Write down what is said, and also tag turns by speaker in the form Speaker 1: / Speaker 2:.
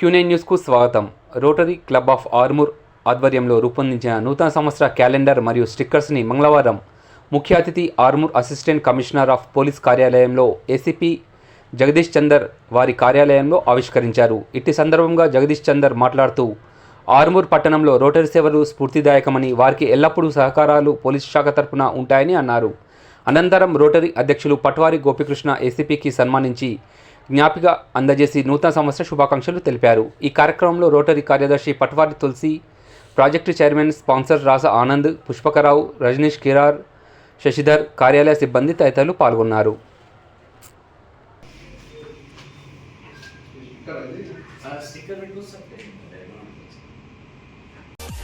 Speaker 1: Quinine న్యూస్కు స్వాగతం. Rotary club of Armoor ఆధ్వర్యంలో రూపొందించిన నూతన సంవత్సర క్యాలెండర్ మరియు స్టిక్కర్స్ని మంగళవారం ముఖ్య అతిథి Armoor assistant commissioner of police కార్యాలయంలో ఏసీపీ జగదీష్ చందర్ వారి కార్యాలయంలో ఆవిష్కరించారు. ఇట్టి సందర్భంగా జగదీష్ చందర్ మాట్లాడుతూ ఆర్మూర్ పట్టణంలో రోటరీ సేవలు స్ఫూర్తిదాయకమని వారికి ఎల్లప్పుడూ సహకారాలు పోలీస్ శాఖ తరపున ఉంటాయని అన్నారు. అనంతరం రోటరీ అధ్యక్షులు పట్వారి గోపికృష్ణ ఏసీపీకి సన్మానించి జ్ఞాపిక అందజేసి నూతన సంవత్సర శుభాకాంక్షలు తెలిపారు. ఈ కార్యక్రమంలో రోటరీ కార్యదర్శి Patwari Tulasi project chairman sponsor Rasa Anand Pushpakarao Rajneesh Kirar Shashidhar కార్యాలయ సిబ్బంది తదితరులు పాల్గొన్నారు.